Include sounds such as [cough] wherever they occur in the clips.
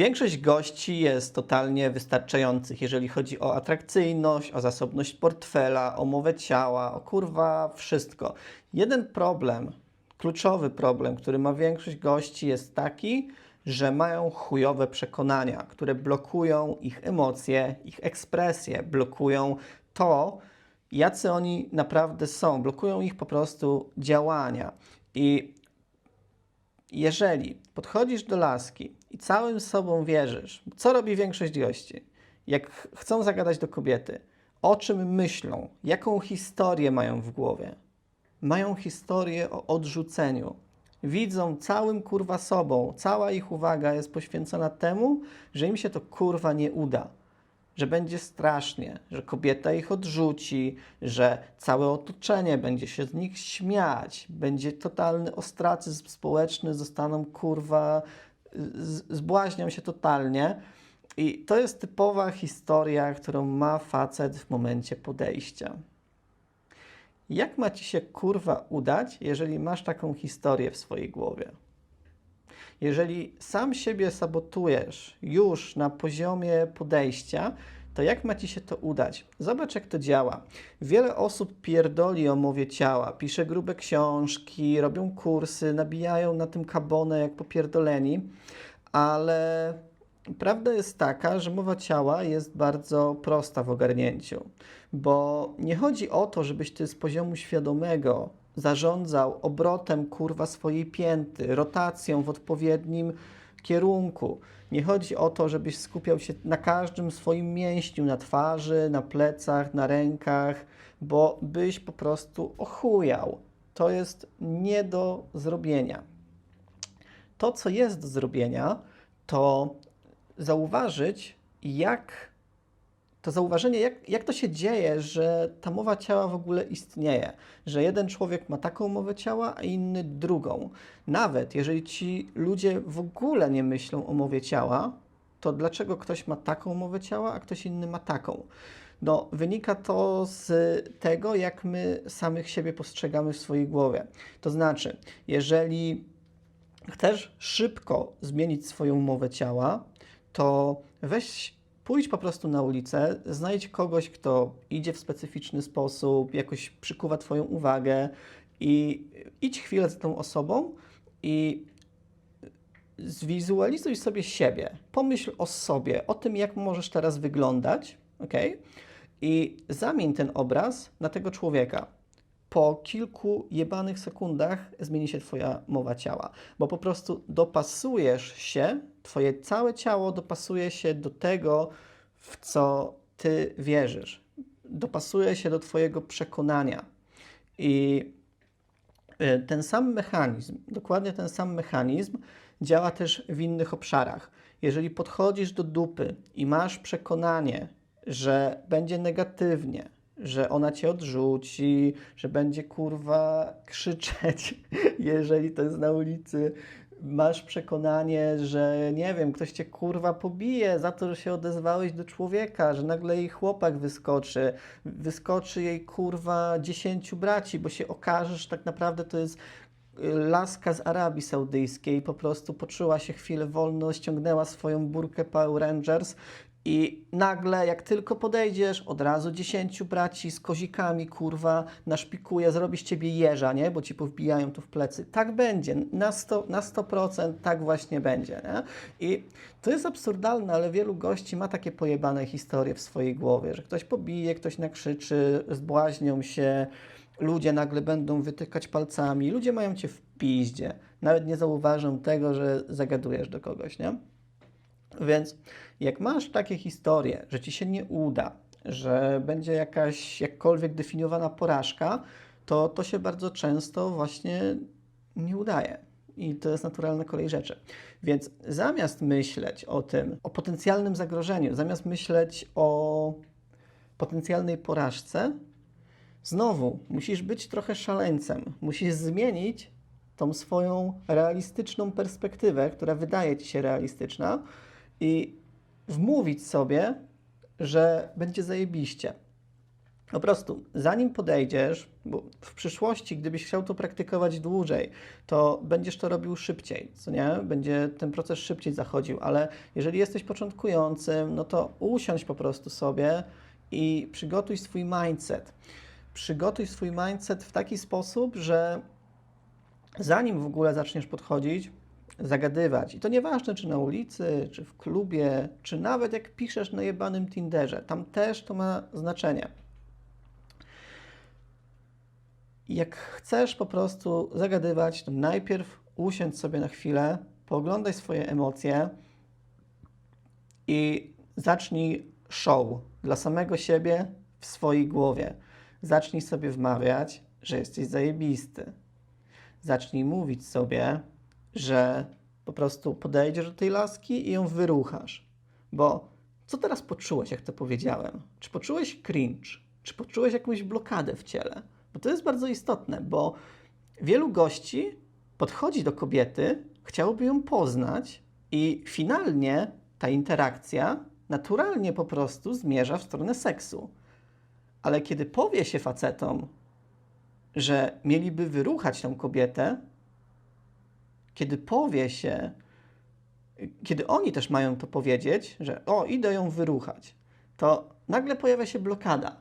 Większość gości jest totalnie wystarczających, jeżeli chodzi o atrakcyjność, o zasobność portfela, o mowę ciała, o kurwa wszystko. Jeden problem, kluczowy problem, który ma większość gości jest taki, że mają chujowe przekonania, które blokują ich emocje, ich ekspresję, blokują to, jacy oni naprawdę są, blokują ich po prostu działania. I jeżeli podchodzisz do laski i całym sobą wierzysz, co robi większość gości, jak chcą zagadać do kobiety, o czym myślą, jaką historię mają w głowie, mają historię o odrzuceniu. Widzą całym kurwa sobą, cała ich uwaga jest poświęcona temu, że im się to kurwa nie uda. Że będzie strasznie, że kobieta ich odrzuci, że całe otoczenie będzie się z nich śmiać, będzie totalny ostracyzm społeczny, zostaną kurwa, z- zbłaźnią się totalnie. I to jest typowa historia, którą ma facet w momencie podejścia. Jak ma ci się kurwa udać, jeżeli masz taką historię w swojej głowie? Jeżeli sam siebie sabotujesz już na poziomie podejścia, to jak ma ci się to udać? Zobacz, jak to działa. Wiele osób pierdoli o mowie ciała, pisze grube książki, robią kursy, nabijają na tym kabonę jak popierdoleni, ale prawda jest taka, że mowa ciała jest bardzo prosta w ogarnięciu, bo nie chodzi o to, żebyś ty z poziomu świadomego zarządzał obrotem kurwa swojej pięty, rotacją w odpowiednim kierunku. Nie chodzi o to, żebyś skupiał się na każdym swoim mięśniu, na twarzy, na plecach, na rękach, bo byś po prostu ochujał. To jest nie do zrobienia. To, co jest do zrobienia, to zauważyć, jak to zauważenie, jak, jak to się dzieje, że ta mowa ciała w ogóle istnieje, że jeden człowiek ma taką mowę ciała, a inny drugą. Nawet jeżeli ci ludzie w ogóle nie myślą o mowie ciała, to dlaczego ktoś ma taką mowę ciała, a ktoś inny ma taką? No, wynika to z tego, jak my samych siebie postrzegamy w swojej głowie. To znaczy, jeżeli chcesz szybko zmienić swoją mowę ciała, to weź, pójdź po prostu na ulicę, znajdź kogoś, kto idzie w specyficzny sposób, jakoś przykuwa Twoją uwagę i idź chwilę z tą osobą i zwizualizuj sobie siebie. Pomyśl o sobie, o tym, jak możesz teraz wyglądać, ok? I zamień ten obraz na tego człowieka po kilku jebanych sekundach zmieni się Twoja mowa ciała, bo po prostu dopasujesz się, Twoje całe ciało dopasuje się do tego, w co Ty wierzysz. Dopasuje się do Twojego przekonania. I y, ten sam mechanizm, dokładnie ten sam mechanizm działa też w innych obszarach. Jeżeli podchodzisz do dupy i masz przekonanie, że będzie negatywnie, że ona cię odrzuci, że będzie kurwa krzyczeć, [laughs] jeżeli to jest na ulicy. Masz przekonanie, że nie wiem, ktoś cię kurwa pobije za to, że się odezwałeś do człowieka, że nagle jej chłopak wyskoczy, wyskoczy jej kurwa dziesięciu braci, bo się okaże, że tak naprawdę to jest laska z Arabii Saudyjskiej po prostu poczuła się chwilę wolno, ściągnęła swoją burkę Power Rangers i nagle, jak tylko podejdziesz, od razu dziesięciu braci z kozikami, kurwa, naszpikuje, zrobi z ciebie jeża, nie? Bo ci powbijają tu w plecy. Tak będzie, na 100%, na 100% tak właśnie będzie, nie? I to jest absurdalne, ale wielu gości ma takie pojebane historie w swojej głowie, że ktoś pobije, ktoś nakrzyczy, zbłaźnią się, ludzie nagle będą wytykać palcami, ludzie mają cię w piździe, nawet nie zauważą tego, że zagadujesz do kogoś, nie? Więc jak masz takie historie, że ci się nie uda, że będzie jakaś jakkolwiek definiowana porażka, to to się bardzo często właśnie nie udaje. I to jest naturalna kolej rzeczy. Więc zamiast myśleć o tym, o potencjalnym zagrożeniu, zamiast myśleć o potencjalnej porażce, znowu musisz być trochę szaleńcem. Musisz zmienić tą swoją realistyczną perspektywę, która wydaje ci się realistyczna, i wmówić sobie, że będzie zajebiście. Po prostu, zanim podejdziesz, bo w przyszłości, gdybyś chciał to praktykować dłużej, to będziesz to robił szybciej, co nie? Będzie ten proces szybciej zachodził, ale jeżeli jesteś początkującym, no to usiądź po prostu sobie i przygotuj swój mindset. Przygotuj swój mindset w taki sposób, że zanim w ogóle zaczniesz podchodzić, zagadywać. I to nieważne, czy na ulicy, czy w klubie, czy nawet jak piszesz na jebanym Tinderze, tam też to ma znaczenie. Jak chcesz po prostu zagadywać, to najpierw usiądź sobie na chwilę, pooglądaj swoje emocje i zacznij show dla samego siebie w swojej głowie. Zacznij sobie wmawiać, że jesteś zajebisty. Zacznij mówić sobie, że po prostu podejdziesz do tej laski i ją wyruchasz. Bo co teraz poczułeś, jak to powiedziałem? Czy poczułeś cringe? Czy poczułeś jakąś blokadę w ciele? Bo to jest bardzo istotne, bo wielu gości podchodzi do kobiety, chciałoby ją poznać i finalnie ta interakcja naturalnie po prostu zmierza w stronę seksu. Ale kiedy powie się facetom, że mieliby wyruchać tą kobietę, kiedy powie się, kiedy oni też mają to powiedzieć, że o, idę ją wyruchać, to nagle pojawia się blokada.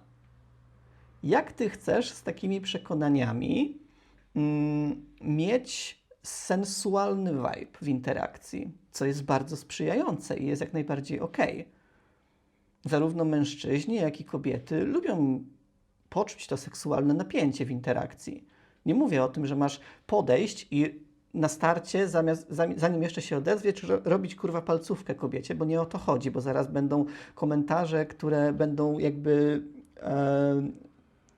Jak ty chcesz z takimi przekonaniami mm, mieć sensualny vibe w interakcji, co jest bardzo sprzyjające i jest jak najbardziej ok. Zarówno mężczyźni, jak i kobiety lubią poczuć to seksualne napięcie w interakcji. Nie mówię o tym, że masz podejść i na starcie, zamiast, zanim jeszcze się odezwie, czy robić kurwa palcówkę kobiecie, bo nie o to chodzi, bo zaraz będą komentarze, które będą jakby e,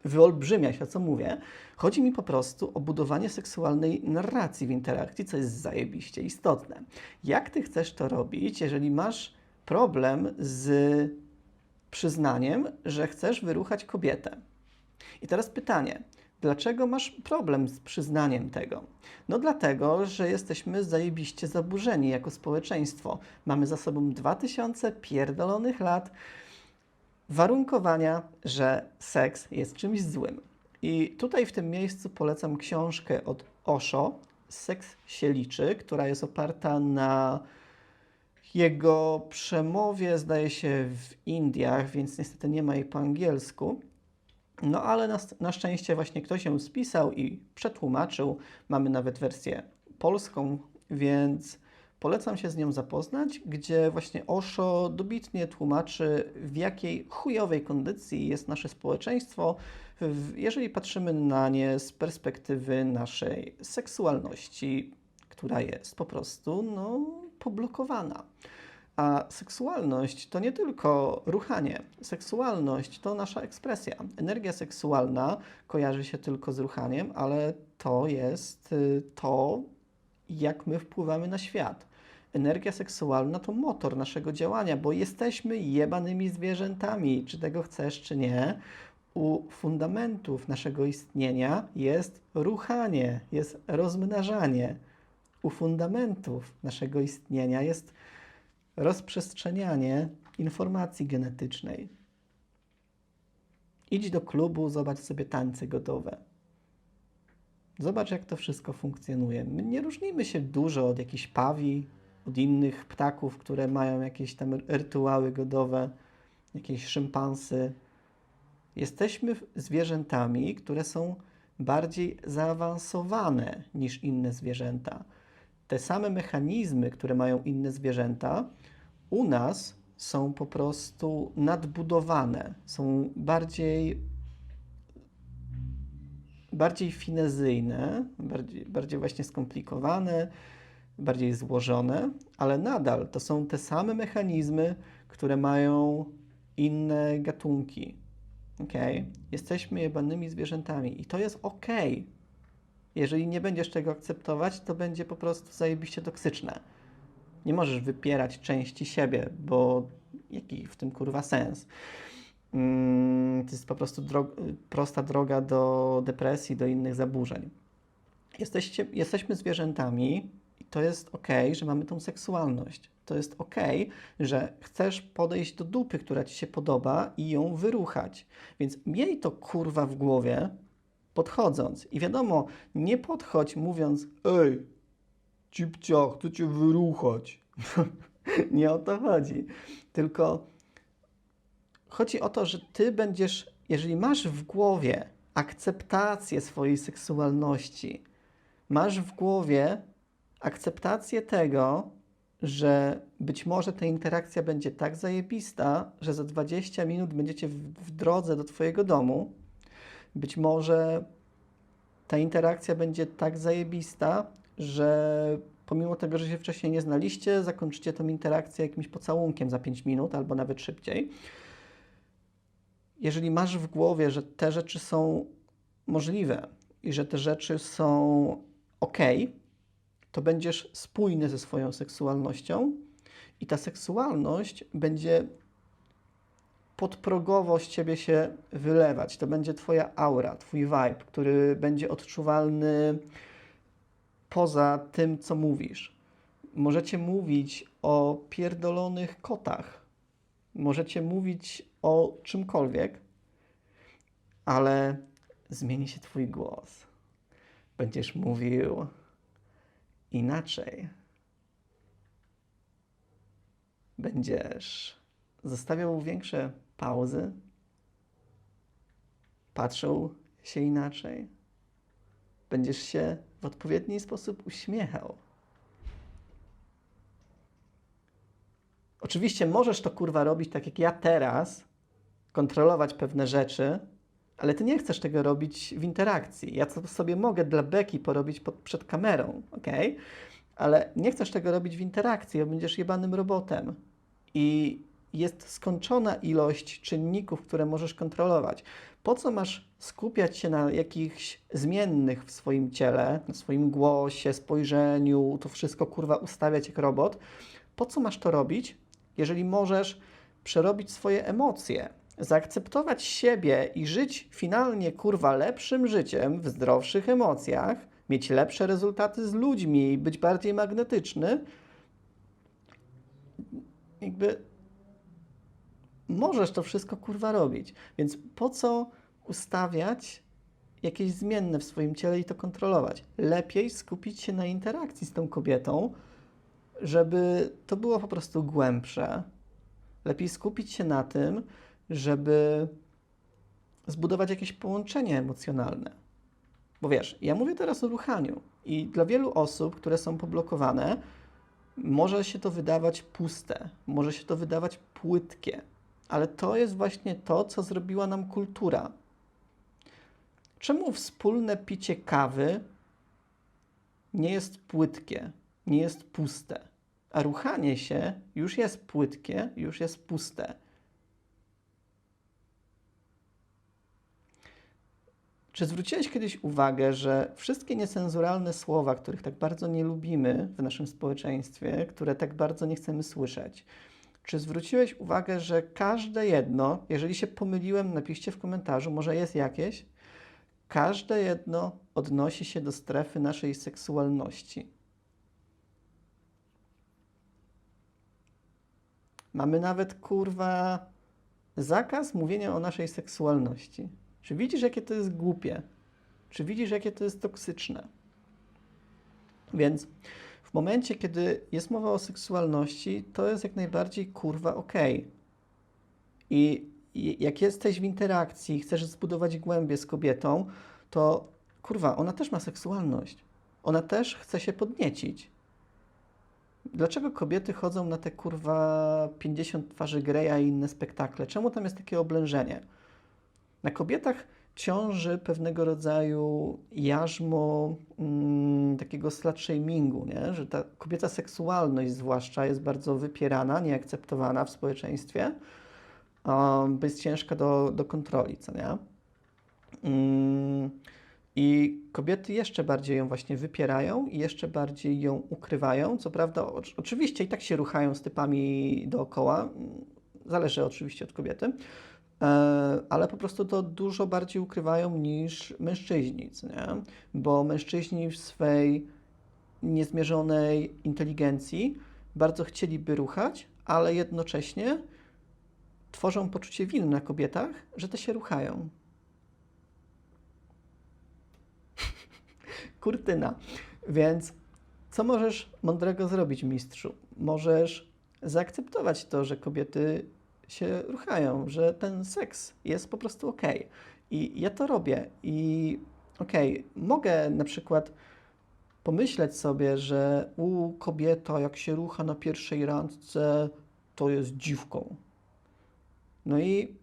wyolbrzymiać, o co mówię. Chodzi mi po prostu o budowanie seksualnej narracji w interakcji, co jest zajebiście istotne. Jak ty chcesz to robić, jeżeli masz problem z przyznaniem, że chcesz wyruchać kobietę? I teraz pytanie. Dlaczego masz problem z przyznaniem tego? No dlatego, że jesteśmy zajebiście zaburzeni jako społeczeństwo. Mamy za sobą 2000 pierdolonych lat warunkowania, że seks jest czymś złym. I tutaj w tym miejscu polecam książkę od Osho, Seks się liczy, która jest oparta na jego przemowie, zdaje się, w Indiach, więc niestety nie ma jej po angielsku. No ale na, na szczęście właśnie ktoś ją spisał i przetłumaczył. Mamy nawet wersję polską, więc polecam się z nią zapoznać, gdzie właśnie Osho dobitnie tłumaczy, w jakiej chujowej kondycji jest nasze społeczeństwo, jeżeli patrzymy na nie z perspektywy naszej seksualności, która jest po prostu no, poblokowana. A seksualność to nie tylko ruchanie. Seksualność to nasza ekspresja. Energia seksualna kojarzy się tylko z ruchaniem, ale to jest y, to, jak my wpływamy na świat. Energia seksualna to motor naszego działania, bo jesteśmy jebanymi zwierzętami, czy tego chcesz, czy nie. U fundamentów naszego istnienia jest ruchanie, jest rozmnażanie. U fundamentów naszego istnienia jest rozprzestrzenianie informacji genetycznej. Idź do klubu, zobacz sobie tańce gotowe. Zobacz, jak to wszystko funkcjonuje. My nie różnimy się dużo od jakichś pawi, od innych ptaków, które mają jakieś tam rytuały godowe, jakieś szympansy. Jesteśmy zwierzętami, które są bardziej zaawansowane niż inne zwierzęta. Te same mechanizmy, które mają inne zwierzęta, u nas są po prostu nadbudowane, są bardziej, bardziej finezyjne, bardziej, bardziej właśnie skomplikowane, bardziej złożone, ale nadal to są te same mechanizmy, które mają inne gatunki. Okay? Jesteśmy jebanymi zwierzętami i to jest ok. Jeżeli nie będziesz tego akceptować, to będzie po prostu zajebiście toksyczne. Nie możesz wypierać części siebie, bo jaki w tym kurwa sens? Mm, to jest po prostu prosta droga do depresji, do innych zaburzeń. Jesteście, jesteśmy zwierzętami I to jest ok, że mamy tą seksualność. To jest ok, że chcesz podejść do dupy, która ci się podoba i ją wyruchać. Więc miej to kurwa w głowie, podchodząc. I wiadomo, nie podchodź mówiąc, ej, cipcia, chcę cię wyruchać. [laughs] nie o to chodzi. Tylko chodzi o to, że ty będziesz, jeżeli masz w głowie akceptację swojej seksualności, masz w głowie akceptację tego, że być może ta interakcja będzie tak zajebista, że za 20 minut będziecie w, w drodze do Twojego domu. Być może ta interakcja będzie tak zajebista, że pomimo tego, że się wcześniej nie znaliście, zakończycie tę interakcję jakimś pocałunkiem za 5 minut albo nawet szybciej. Jeżeli masz w głowie, że te rzeczy są możliwe i że te rzeczy są ok, to będziesz spójny ze swoją seksualnością i ta seksualność będzie podprogowo z ciebie się wylewać. To będzie twoja aura, twój vibe, który będzie odczuwalny poza tym, co mówisz. Możecie mówić o pierdolonych kotach. Możecie mówić o czymkolwiek, ale zmieni się twój głos. Będziesz mówił inaczej. Będziesz zostawiał większe pauzy, patrzył się inaczej, będziesz się w odpowiedni sposób uśmiechał. Oczywiście możesz to kurwa robić tak jak ja teraz, kontrolować pewne rzeczy, ale ty nie chcesz tego robić w interakcji. Ja to sobie mogę dla beki porobić pod, przed kamerą, ok? Ale nie chcesz tego robić w interakcji, bo będziesz jebanym robotem. I jest skończona ilość czynników, które możesz kontrolować. Po co masz skupiać się na jakichś zmiennych w swoim ciele, na swoim głosie, spojrzeniu, to wszystko kurwa ustawiać jak robot? Po co masz to robić, jeżeli możesz przerobić swoje emocje, zaakceptować siebie i żyć finalnie kurwa lepszym życiem w zdrowszych emocjach, mieć lepsze rezultaty z ludźmi, być bardziej magnetyczny? Jakby możesz to wszystko kurwa robić. Więc po co ustawiać jakieś zmienne w swoim ciele i to kontrolować? Lepiej skupić się na interakcji z tą kobietą, żeby to było po prostu głębsze. Lepiej skupić się na tym, żeby zbudować jakieś połączenie emocjonalne. Bo wiesz, ja mówię teraz o ruchaniu i dla wielu osób, które są poblokowane, może się to wydawać puste, może się to wydawać płytkie, ale to jest właśnie to, co zrobiła nam kultura. Czemu wspólne picie kawy nie jest płytkie, nie jest puste, a ruchanie się już jest płytkie, już jest puste? Czy zwróciłeś kiedyś uwagę, że wszystkie niecenzuralne słowa, których tak bardzo nie lubimy w naszym społeczeństwie, które tak bardzo nie chcemy słyszeć, czy zwróciłeś uwagę, że każde jedno, jeżeli się pomyliłem, napiszcie w komentarzu, może jest jakieś, każde jedno odnosi się do strefy naszej seksualności. Mamy nawet kurwa zakaz mówienia o naszej seksualności. Czy widzisz, jakie to jest głupie? Czy widzisz, jakie to jest toksyczne? Więc w momencie, kiedy jest mowa o seksualności, to jest jak najbardziej kurwa okej. Okay. I, jak jesteś w interakcji, chcesz zbudować głębie z kobietą, to kurwa, ona też ma seksualność. Ona też chce się podniecić. Dlaczego kobiety chodzą na te kurwa 50 twarzy Greya i inne spektakle? Czemu tam jest takie oblężenie? Na kobietach ciąży pewnego rodzaju jarzmo mm, takiego slut-shamingu, nie? że ta kobieca seksualność zwłaszcza jest bardzo wypierana, nieakceptowana w społeczeństwie, um, bo jest ciężka do, do kontroli, co nie? Mm, I kobiety jeszcze bardziej ją właśnie wypierają i jeszcze bardziej ją ukrywają. Co prawda, o, oczywiście i tak się ruchają z typami dookoła, zależy oczywiście od kobiety, ale po prostu to dużo bardziej ukrywają niż mężczyźni, nie? bo mężczyźni w swej niezmierzonej inteligencji bardzo chcieliby ruchać, ale jednocześnie tworzą poczucie winy na kobietach, że te się ruchają. [laughs] Kurtyna. Więc co możesz mądrego zrobić, mistrzu? Możesz zaakceptować to, że kobiety się ruchają, że ten seks jest po prostu ok. I ja to robię. I okej, mogę na przykład pomyśleć sobie, że u kobieta, jak się rucha na pierwszej randce, to jest dziwką. No i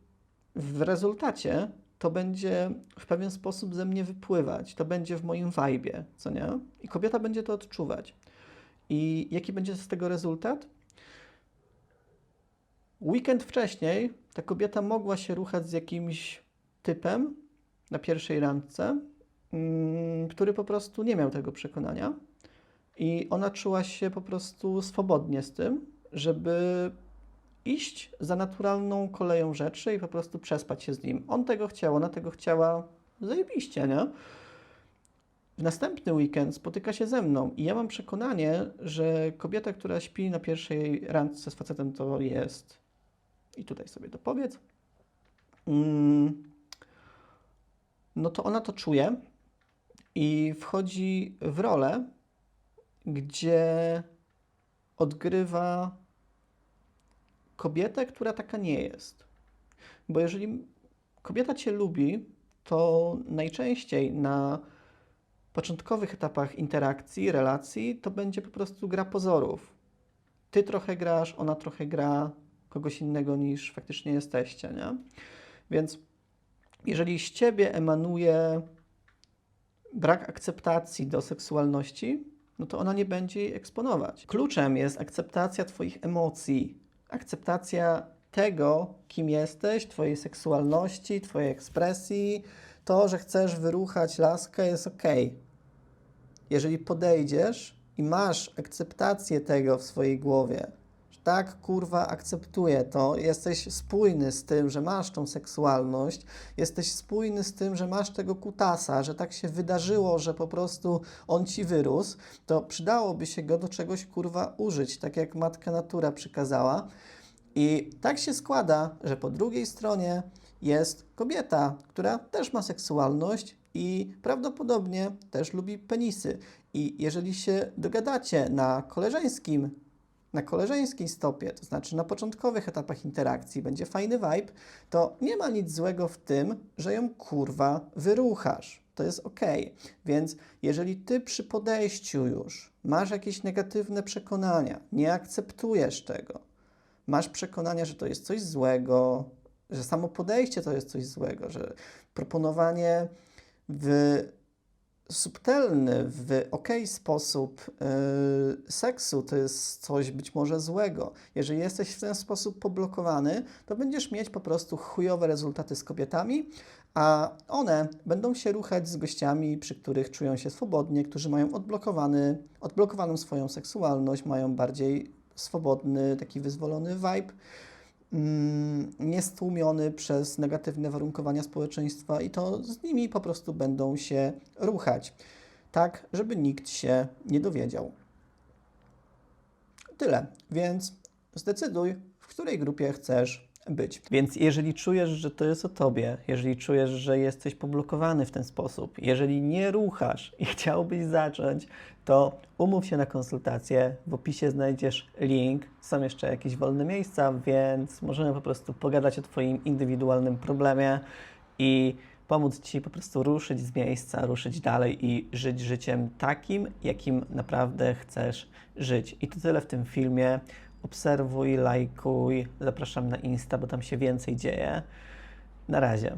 w rezultacie to będzie w pewien sposób ze mnie wypływać, to będzie w moim wajbie, co nie? I kobieta będzie to odczuwać. I jaki będzie z tego rezultat? Weekend wcześniej ta kobieta mogła się ruchać z jakimś typem na pierwszej randce, mm, który po prostu nie miał tego przekonania. I ona czuła się po prostu swobodnie z tym, żeby iść za naturalną koleją rzeczy i po prostu przespać się z nim. On tego chciał, ona tego chciała, zajebiście, nie? W następny weekend spotyka się ze mną i ja mam przekonanie, że kobieta, która śpi na pierwszej randce z facetem, to jest, i tutaj sobie to powiedz, mm, no to ona to czuje i wchodzi w rolę, gdzie odgrywa kobietę, która taka nie jest. Bo jeżeli kobieta cię lubi, to najczęściej na początkowych etapach interakcji, relacji, to będzie po prostu gra pozorów. Ty trochę grasz, ona trochę gra kogoś innego niż faktycznie jesteście, nie? Więc jeżeli z ciebie emanuje brak akceptacji do seksualności, no to ona nie będzie jej eksponować. Kluczem jest akceptacja Twoich emocji, akceptacja tego, kim jesteś, Twojej seksualności, Twojej ekspresji. To, że chcesz wyruchać laskę, jest ok. Jeżeli podejdziesz i masz akceptację tego w swojej głowie, tak, kurwa, akceptuję to, jesteś spójny z tym, że masz tą seksualność, jesteś spójny z tym, że masz tego kutasa, że tak się wydarzyło, że po prostu on ci wyrósł, to przydałoby się go do czegoś, kurwa, użyć, tak jak matka natura przykazała. I tak się składa, że po drugiej stronie jest kobieta, która też ma seksualność i prawdopodobnie też lubi penisy. I jeżeli się dogadacie na koleżeńskim, na koleżeńskiej stopie, to znaczy na początkowych etapach interakcji, będzie fajny vibe, to nie ma nic złego w tym, że ją kurwa wyruchasz. To jest ok. Więc jeżeli ty przy podejściu już masz jakieś negatywne przekonania, nie akceptujesz tego, masz przekonania, że to jest coś złego, że samo podejście to jest coś złego, że proponowanie w subtelny, w ok sposób yy, seksu to jest coś być może złego. Jeżeli jesteś w ten sposób poblokowany, to będziesz mieć po prostu chujowe rezultaty z kobietami, a one będą się ruchać z gościami, przy których czują się swobodnie, którzy mają odblokowany, odblokowaną swoją seksualność, mają bardziej swobodny, taki wyzwolony vibe, mm, niestłumiony przez negatywne warunkowania społeczeństwa i to z nimi po prostu będą się ruchać, tak, żeby nikt się nie dowiedział. Tyle, więc zdecyduj, w której grupie chcesz być. Więc jeżeli czujesz, że to jest o tobie, jeżeli czujesz, że jesteś poblokowany w ten sposób, jeżeli nie ruchasz i [laughs] chciałbyś zacząć, to umów się na konsultację. W opisie znajdziesz link. Są jeszcze jakieś wolne miejsca, więc możemy po prostu pogadać o Twoim indywidualnym problemie i pomóc Ci po prostu ruszyć z miejsca, ruszyć dalej i żyć życiem takim, jakim naprawdę chcesz żyć. I to tyle w tym filmie. Obserwuj, lajkuj, zapraszam na Insta, bo tam się więcej dzieje. Na razie.